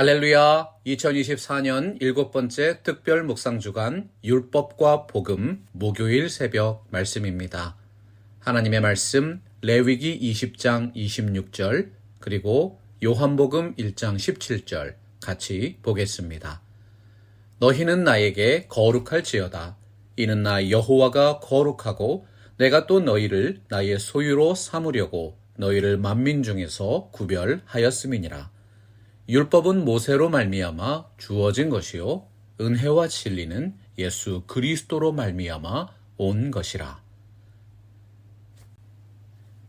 할렐루야! 2024년 일곱 번째 특별 묵상 주간 율법과 복음 목요일 새벽 말씀입니다. 하나님의 말씀 레위기 20장 26절 그리고 요한복음 1장 17절 같이 보겠습니다. 너희는 나에게 거룩할지어다. 이는 나 여호와가 거룩하고 내가 또 너희를 나의 소유로 삼으려고 너희를 만민 중에서 구별하였음이니라. 율법은 모세로 말미암아 주어진 것이요 은혜와 진리는 예수 그리스도로 말미암아 온 것이라.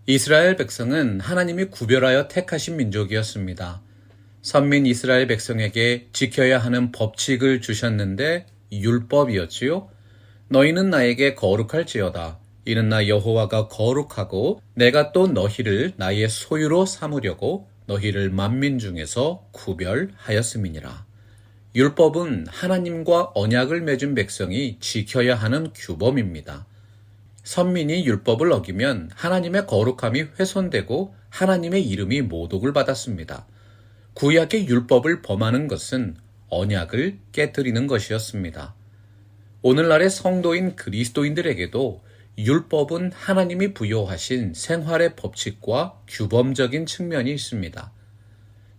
이스라엘 백성은 하나님이 구별하여 택하신 민족이었습니다. 선민 이스라엘 백성에게 지켜야 하는 법칙을 주셨는데 율법이었지요. 너희는 나에게 거룩할지어다. 이는 나 여호와가 거룩하고 내가 또 너희를 나의 소유로 삼으려고 너희를 만민 중에서 구별하였음이니라. 율법은 하나님과 언약을 맺은 백성이 지켜야 하는 규범입니다. 선민이 율법을 어기면 하나님의 거룩함이 훼손되고 하나님의 이름이 모독을 받았습니다. 구약의 율법을 범하는 것은 언약을 깨뜨리는 것이었습니다. 오늘날의 성도인 그리스도인들에게도 율법은 하나님이 부여하신 생활의 법칙과 규범적인 측면이 있습니다.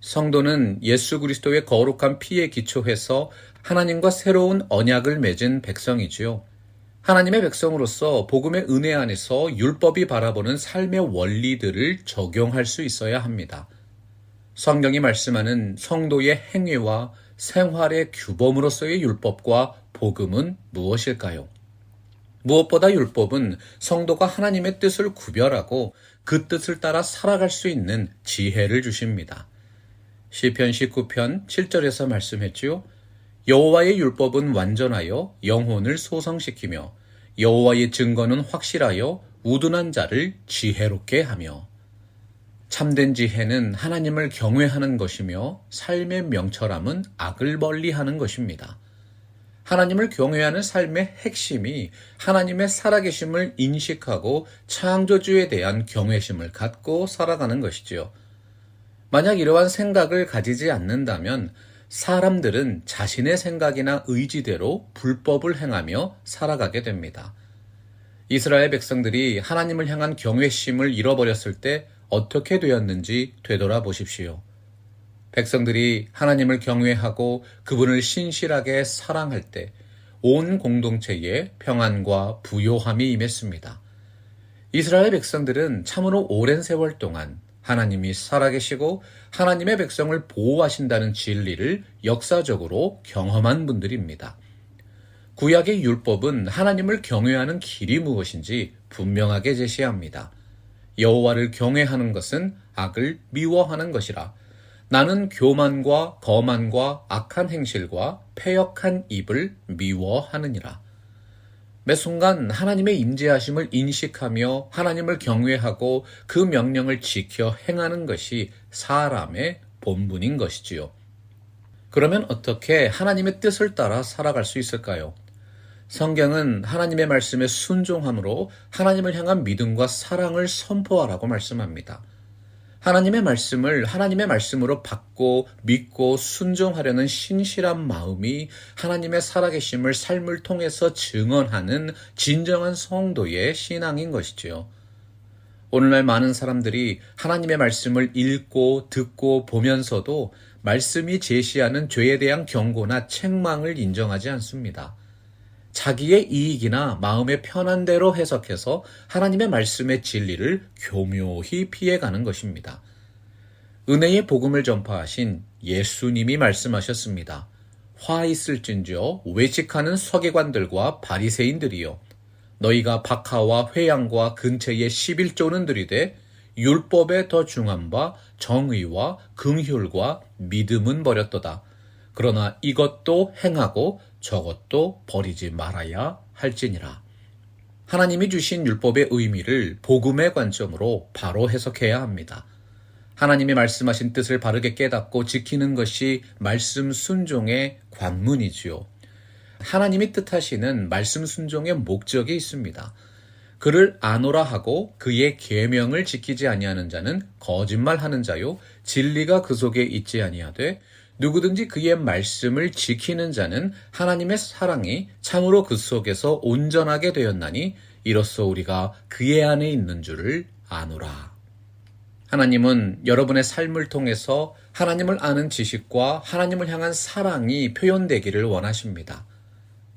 성도는 예수 그리스도의 거룩한 피에 기초해서 하나님과 새로운 언약을 맺은 백성이지요. 하나님의 백성으로서 복음의 은혜 안에서 율법이 바라보는 삶의 원리들을 적용할 수 있어야 합니다. 성경이 말씀하는 성도의 행위와 생활의 규범으로서의 율법과 복음은 무엇일까요? 무엇보다 율법은 성도가 하나님의 뜻을 구별하고 그 뜻을 따라 살아갈 수 있는 지혜를 주십니다. 시편 19편 7절에서 말씀했지요. 여호와의 율법은 완전하여 영혼을 소성시키며 여호와의 증거는 확실하여 우둔한 자를 지혜롭게 하며 참된 지혜는 하나님을 경외하는 것이며 삶의 명철함은 악을 멀리하는 것입니다. 하나님을 경외하는 삶의 핵심이 하나님의 살아계심을 인식하고 창조주에 대한 경외심을 갖고 살아가는 것이지요. 만약 이러한 생각을 가지지 않는다면 사람들은 자신의 생각이나 의지대로 불법을 행하며 살아가게 됩니다. 이스라엘 백성들이 하나님을 향한 경외심을 잃어버렸을 때 어떻게 되었는지 되돌아보십시오. 백성들이 하나님을 경외하고 그분을 신실하게 사랑할 때 온 공동체에 평안과 부요함이 임했습니다. 이스라엘 백성들은 참으로 오랜 세월 동안 하나님이 살아계시고 하나님의 백성을 보호하신다는 진리를 역사적으로 경험한 분들입니다. 구약의 율법은 하나님을 경외하는 길이 무엇인지 분명하게 제시합니다. 여호와를 경외하는 것은 악을 미워하는 것이라 나는 교만과 거만과 악한 행실과 패역한 입을 미워하느니라. 매 순간 하나님의 임재하심을 인식하며 하나님을 경외하고 그 명령을 지켜 행하는 것이 사람의 본분인 것이지요. 그러면 어떻게 하나님의 뜻을 따라 살아갈 수 있을까요? 성경은 하나님의 말씀에 순종함으로 하나님을 향한 믿음과 사랑을 선포하라고 말씀합니다. 하나님의 말씀을 하나님의 말씀으로 받고 믿고 순종하려는 신실한 마음이 하나님의 살아계심을 삶을 통해서 증언하는 진정한 성도의 신앙인 것이지요. 오늘날 많은 사람들이 하나님의 말씀을 읽고 듣고 보면서도 말씀이 제시하는 죄에 대한 경고나 책망을 인정하지 않습니다. 자기의 이익이나 마음의 편한 대로 해석해서 하나님의 말씀의 진리를 교묘히 피해가는 것입니다. 은혜의 복음을 전파하신 예수님이 말씀하셨습니다. 화 있을진저 외식하는 서기관들과 바리새인들이여 너희가 박하와 회양과 근처에 11조는 들이되 율법에 더 중한 바 정의와 긍휼과 믿음은 버렸도다. 그러나 이것도 행하고 저것도 버리지 말아야 할지니라. 하나님이 주신 율법의 의미를 복음의 관점으로 바로 해석해야 합니다. 하나님이 말씀하신 뜻을 바르게 깨닫고 지키는 것이 말씀 순종의 관문이지요. 하나님이 뜻하시는 말씀 순종의 목적이 있습니다. 그를 아노라 하고 그의 계명을 지키지 아니하는 자는 거짓말하는 자요 진리가 그 속에 있지 아니하되 누구든지 그의 말씀을 지키는 자는 하나님의 사랑이 참으로 그 속에서 온전하게 되었나니 이로써 우리가 그의 안에 있는 줄을 아노라. 하나님은 여러분의 삶을 통해서 하나님을 아는 지식과 하나님을 향한 사랑이 표현되기를 원하십니다.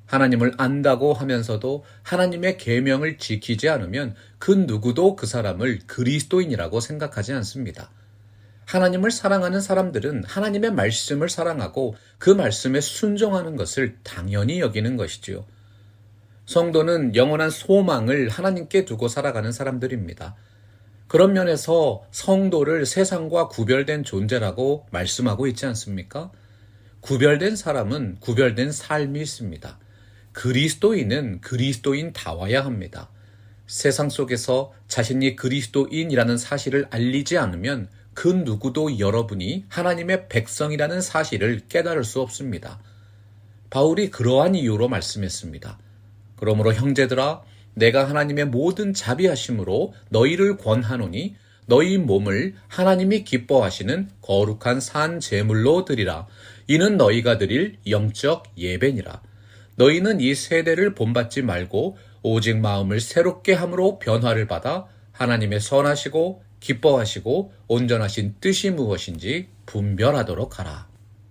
하나님을 안다고 하면서도 하나님의 계명을 지키지 않으면 그 누구도 그 사람을 그리스도인이라고 생각하지 않습니다. 하나님을 사랑하는 사람들은 하나님의 말씀을 사랑하고 그 말씀에 순종하는 것을 당연히 여기는 것이지요. 성도는 영원한 소망을 하나님께 두고 살아가는 사람들입니다. 그런 면에서 성도를 세상과 구별된 존재라고 말씀하고 있지 않습니까? 구별된 사람은 구별된 삶이 있습니다. 그리스도인은 그리스도인 다워야 합니다. 세상 속에서 자신이 그리스도인이라는 사실을 알리지 않으면 그 누구도 여러분이 하나님의 백성이라는 사실을 깨달을 수 없습니다. 바울이 그러한 이유로 말씀했습니다. 그러므로 형제들아 내가 하나님의 모든 자비하심으로 너희를 권하노니 너희 몸을 하나님이 기뻐하시는 거룩한 산 제물로 드리라 이는 너희가 드릴 영적 예배니라 너희는 이 세대를 본받지 말고 오직 마음을 새롭게 함으로 변화를 받아 하나님의 선하시고 기뻐하시고 온전하신 뜻이 무엇인지 분별하도록 하라.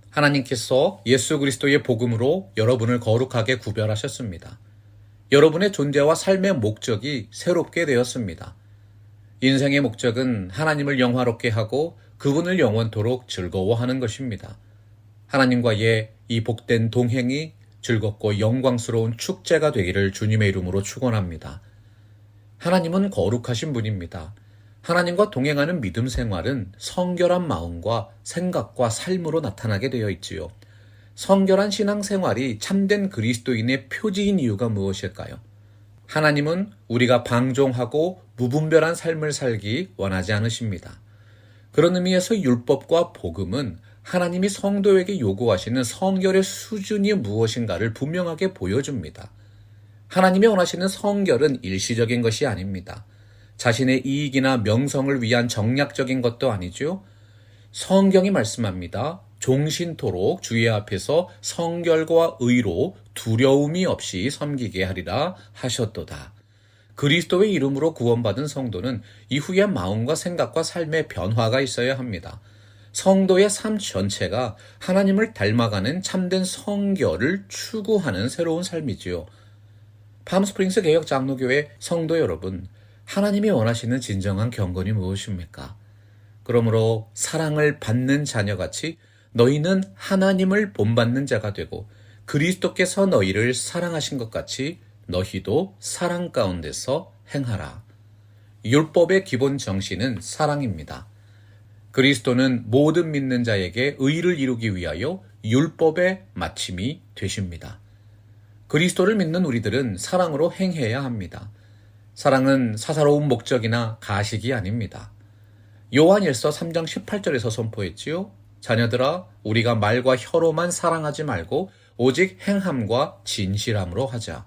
하나님께서 예수 그리스도의 복음으로 여러분을 거룩하게 구별하셨습니다. 여러분의 존재와 삶의 목적이 새롭게 되었습니다. 인생의 목적은 하나님을 영화롭게 하고 그분을 영원토록 즐거워하는 것입니다. 하나님과의 이 복된 동행이 즐겁고 영광스러운 축제가 되기를 주님의 이름으로 축원합니다. 하나님은 거룩하신 분입니다. 하나님과 동행하는 믿음 생활은 성결한 마음과 생각과 삶으로 나타나게 되어 있지요. 성결한 신앙 생활이 참된 그리스도인의 표지인 이유가 무엇일까요? 하나님은 우리가 방종하고 무분별한 삶을 살기 원하지 않으십니다. 그런 의미에서 율법과 복음은 하나님이 성도에게 요구하시는 성결의 수준이 무엇인가를 분명하게 보여줍니다. 하나님이 원하시는 성결은 일시적인 것이 아닙니다. 자신의 이익이나 명성을 위한 정략적인 것도 아니죠. 성경이 말씀합니다. 종신토록 주의 앞에서 성결과 의로 두려움이 없이 섬기게 하리라 하셨도다. 그리스도의 이름으로 구원받은 성도는 이후에 마음과 생각과 삶의 변화가 있어야 합니다. 성도의 삶 전체가 하나님을 닮아가는 참된 성결을 추구하는 새로운 삶이지요. 팜스프링스 개혁 장로교회 성도 여러분, 하나님이 원하시는 진정한 경건이 무엇입니까? 그러므로 사랑을 받는 자녀같이 너희는 하나님을 본받는 자가 되고 그리스도께서 너희를 사랑하신 것 같이 너희도 사랑 가운데서 행하라. 율법의 기본 정신은 사랑입니다. 그리스도는 모든 믿는 자에게 의를 이루기 위하여 율법의 마침이 되십니다. 그리스도를 믿는 우리들은 사랑으로 행해야 합니다. 사랑은 사사로운 목적이나 가식이 아닙니다. 요한일서 3장 18절에서 선포했지요. 자녀들아 우리가 말과 혀로만 사랑하지 말고 오직 행함과 진실함으로 하자.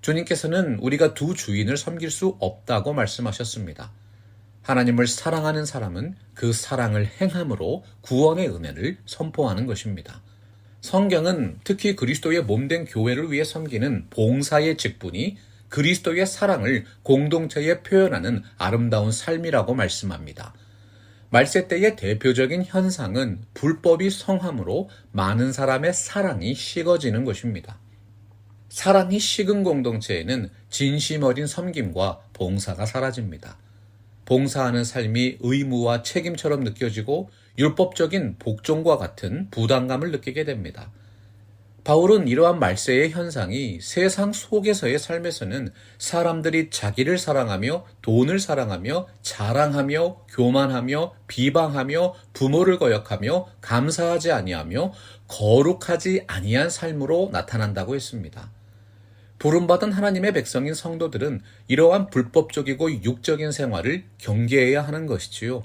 주님께서는 우리가 두 주인을 섬길 수 없다고 말씀하셨습니다. 하나님을 사랑하는 사람은 그 사랑을 행함으로 구원의 은혜를 선포하는 것입니다. 성경은 특히 그리스도의 몸된 교회를 위해 섬기는 봉사의 직분이 그리스도의 사랑을 공동체에 표현하는 아름다운 삶이라고 말씀합니다. 말세 때의 대표적인 현상은 불법이 성함으로 많은 사람의 사랑이 식어지는 것입니다. 사랑이 식은 공동체에는 진심 어린 섬김과 봉사가 사라집니다. 봉사하는 삶이 의무와 책임처럼 느껴지고 율법적인 복종과 같은 부담감을 느끼게 됩니다. 바울은 이러한 말세의 현상이 세상 속에서의 삶에서는 사람들이 자기를 사랑하며 돈을 사랑하며 자랑하며 교만하며 비방하며 부모를 거역하며 감사하지 아니하며 거룩하지 아니한 삶으로 나타난다고 했습니다. 부름받은 하나님의 백성인 성도들은 이러한 불법적이고 육적인 생활을 경계해야 하는 것이지요.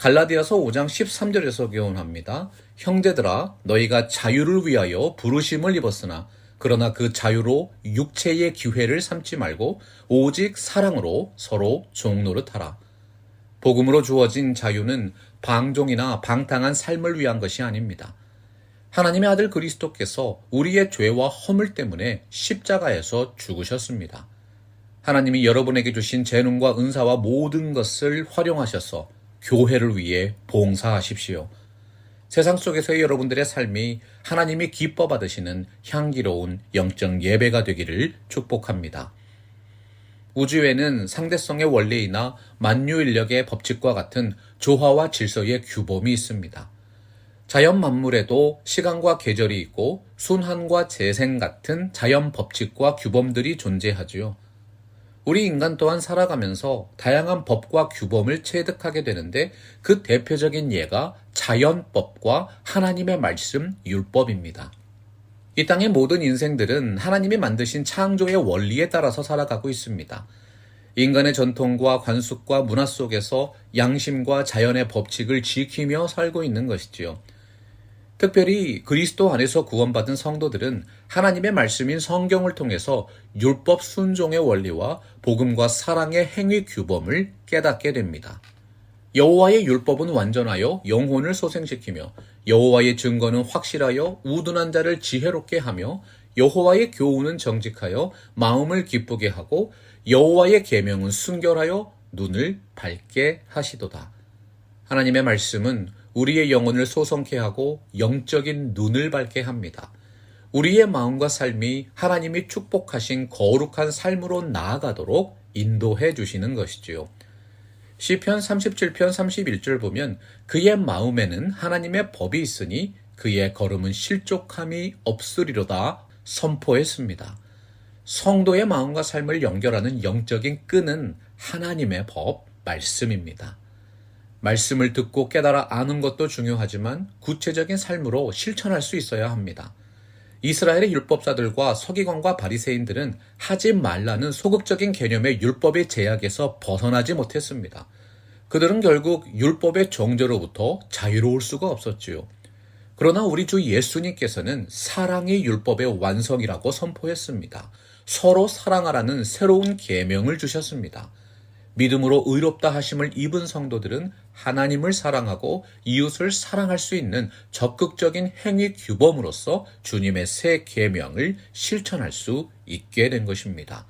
갈라디아서 5장 13절에서 교훈합니다. 형제들아 너희가 자유를 위하여 부르심을 입었으나 그러나 그 자유로 육체의 기회를 삼지 말고 오직 사랑으로 서로 종노릇하라. 복음으로 주어진 자유는 방종이나 방탕한 삶을 위한 것이 아닙니다. 하나님의 아들 그리스도께서 우리의 죄와 허물 때문에 십자가에서 죽으셨습니다. 하나님이 여러분에게 주신 재능과 은사와 모든 것을 활용하셔서 교회를 위해 봉사하십시오. 세상 속에서의 여러분들의 삶이 하나님이 기뻐 받으시는 향기로운 영적 예배가 되기를 축복합니다. 우주에는 상대성의 원리이나 만유 인력의 법칙과 같은 조화와 질서의 규범이 있습니다. 자연 만물에도 시간과 계절이 있고 순환과 재생 같은 자연 법칙과 규범들이 존재하지요. 우리 인간 또한 살아가면서 다양한 법과 규범을 체득하게 되는데 그 대표적인 예가 자연법과 하나님의 말씀 율법입니다. 이 땅의 모든 인생들은 하나님이 만드신 창조의 원리에 따라서 살아가고 있습니다. 인간의 전통과 관습과 문화 속에서 양심과 자연의 법칙을 지키며 살고 있는 것이지요. 특별히 그리스도 안에서 구원받은 성도들은 하나님의 말씀인 성경을 통해서 율법 순종의 원리와 복음과 사랑의 행위 규범을 깨닫게 됩니다. 여호와의 율법은 완전하여 영혼을 소생시키며 여호와의 증거는 확실하여 우둔한 자를 지혜롭게 하며 여호와의 교훈은 정직하여 마음을 기쁘게 하고 여호와의 계명은 순결하여 눈을 밝게 하시도다. 하나님의 말씀은 우리의 영혼을 소성케 하고 영적인 눈을 밝게 합니다. 우리의 마음과 삶이 하나님이 축복하신 거룩한 삶으로 나아가도록 인도해 주시는 것이지요. 시편 37편 31절 보면 그의 마음에는 하나님의 법이 있으니 그의 걸음은 실족함이 없으리로다 선포했습니다. 성도의 마음과 삶을 연결하는 영적인 끈은 하나님의 법, 말씀입니다. 말씀을 듣고 깨달아 아는 것도 중요하지만 구체적인 삶으로 실천할 수 있어야 합니다. 이스라엘의 율법사들과 서기관과 바리새인들은 하지 말라는 소극적인 개념의 율법의 제약에서 벗어나지 못했습니다. 그들은 결국 율법의 정죄로부터 자유로울 수가 없었지요. 그러나 우리 주 예수님께서는 사랑이 율법의 완성이라고 선포했습니다. 서로 사랑하라는 새로운 계명을 주셨습니다. 믿음으로 의롭다 하심을 입은 성도들은 하나님을 사랑하고 이웃을 사랑할 수 있는 적극적인 행위 규범으로서 주님의 새 계명을 실천할 수 있게 된 것입니다.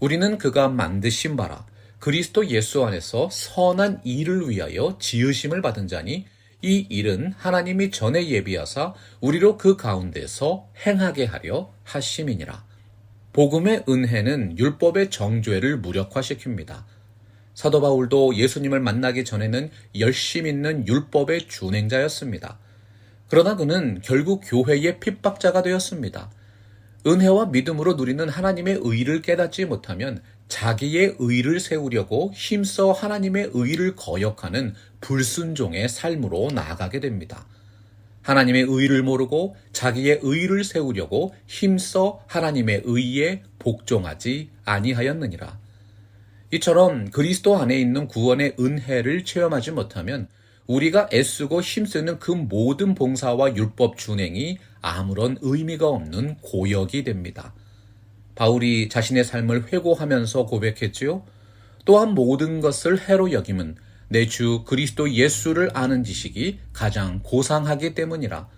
우리는 그가 만드신 바라 그리스도 예수 안에서 선한 일을 위하여 지으심을 받은 자니 이 일은 하나님이 전에 예비하사 우리로 그 가운데서 행하게 하려 하심이니라. 복음의 은혜는 율법의 정죄를 무력화시킵니다. 사도 바울도 예수님을 만나기 전에는 열심 있는 율법의 준행자였습니다. 그러나 그는 결국 교회의 핍박자가 되었습니다. 은혜와 믿음으로 누리는 하나님의 의를 깨닫지 못하면 자기의 의를 세우려고 힘써 하나님의 의를 거역하는 불순종의 삶으로 나아가게 됩니다. 하나님의 의를 모르고 자기의 의를 세우려고 힘써 하나님의 의에 복종하지 아니하였느니라. 이처럼 그리스도 안에 있는 구원의 은혜를 체험하지 못하면 우리가 애쓰고 힘쓰는 그 모든 봉사와 율법 준행이 아무런 의미가 없는 고역이 됩니다. 바울이 자신의 삶을 회고하면서 고백했지요. 또한 모든 것을 해로 여김은 내 주 그리스도 예수를 아는 지식이 가장 고상하기 때문이라.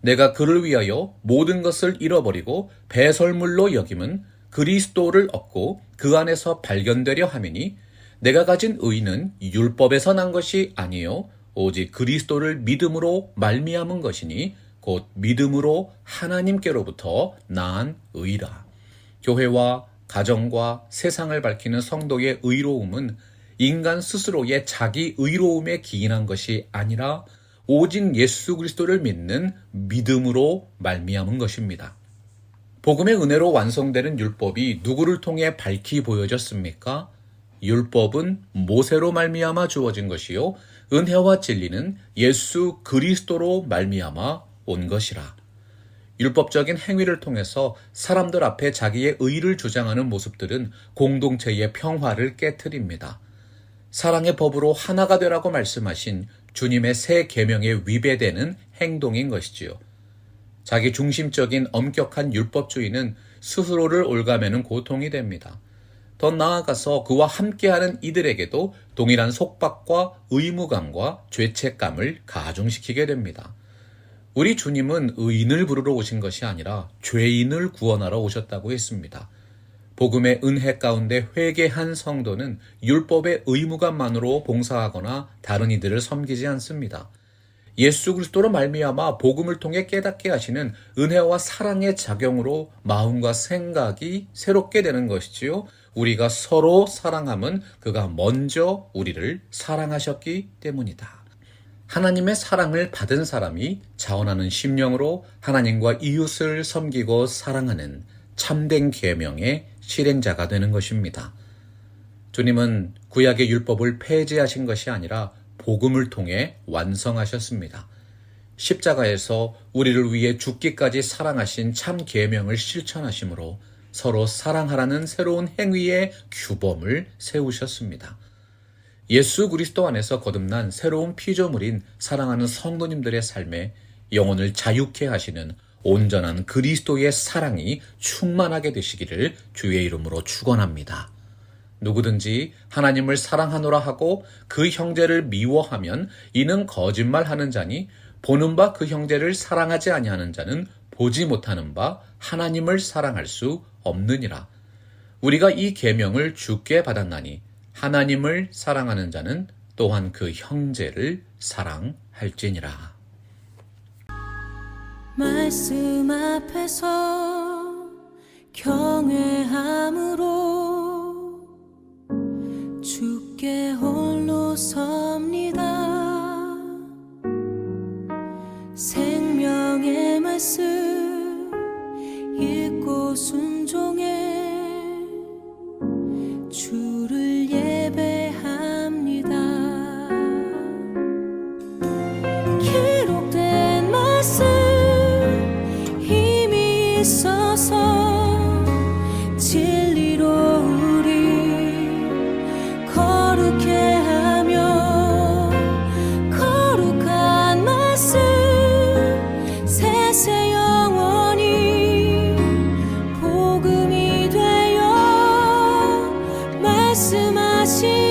내가 그를 위하여 모든 것을 잃어버리고 배설물로 여김은 그리스도를 얻고 그 안에서 발견되려 함이니 내가 가진 의는 율법에서 난 것이 아니요 오직 그리스도를 믿음으로 말미암은 것이니 곧 믿음으로 하나님께로부터 난 의라. 교회와 가정과 세상을 밝히는 성도의 의로움은 인간 스스로의 자기 의로움에 기인한 것이 아니라 오직 예수 그리스도를 믿는 믿음으로 말미암은 것입니다. 복음의 은혜로 완성되는 율법이 누구를 통해 밝히 보여졌습니까? 율법은 모세로 말미암아 주어진 것이요 은혜와 진리는 예수 그리스도로 말미암아 온 것이라. 율법적인 행위를 통해서 사람들 앞에 자기의 의를 주장하는 모습들은 공동체의 평화를 깨뜨립니다. 사랑의 법으로 하나가 되라고 말씀하신 주님의 새 계명에 위배되는 행동인 것이지요. 자기 중심적인 엄격한 율법주의는 스스로를 올가매는 고통이 됩니다. 더 나아가서 그와 함께하는 이들에게도 동일한 속박과 의무감과 죄책감을 가중시키게 됩니다. 우리 주님은 의인을 부르러 오신 것이 아니라 죄인을 구원하러 오셨다고 했습니다. 복음의 은혜 가운데 회개한 성도는 율법의 의무감만으로 봉사하거나 다른 이들을 섬기지 않습니다. 예수 그리스도로 말미암아 복음을 통해 깨닫게 하시는 은혜와 사랑의 작용으로 마음과 생각이 새롭게 되는 것이지요. 우리가 서로 사랑함은 그가 먼저 우리를 사랑하셨기 때문이다. 하나님의 사랑을 받은 사람이 자원하는 심령으로 하나님과 이웃을 섬기고 사랑하는 참된 계명의 실행자가 되는 것입니다. 주님은 구약의 율법을 폐지하신 것이 아니라 복음을 통해 완성하셨습니다. 십자가에서 우리를 위해 죽기까지 사랑하신 참 계명을 실천하심으로 서로 사랑하라는 새로운 행위의 규범을 세우셨습니다. 예수 그리스도 안에서 거듭난 새로운 피조물인 사랑하는 성도님들의 삶에 영혼을 자유케 하시는 온전한 그리스도의 사랑이 충만하게 되시기를 주의 이름으로 축원합니다. 누구든지 하나님을 사랑하노라 하고 그 형제를 미워하면 이는 거짓말하는 자니 보는 바 그 형제를 사랑하지 아니하는 자는 보지 못하는 바 하나님을 사랑할 수 없느니라. 우리가 이 계명을 주께 받았나니 하나님을 사랑하는 자는 또한 그 형제를 사랑할지니라. 말씀 앞에서 경외함으로 주께 홀로 섭니다. 생명의 말씀 すまし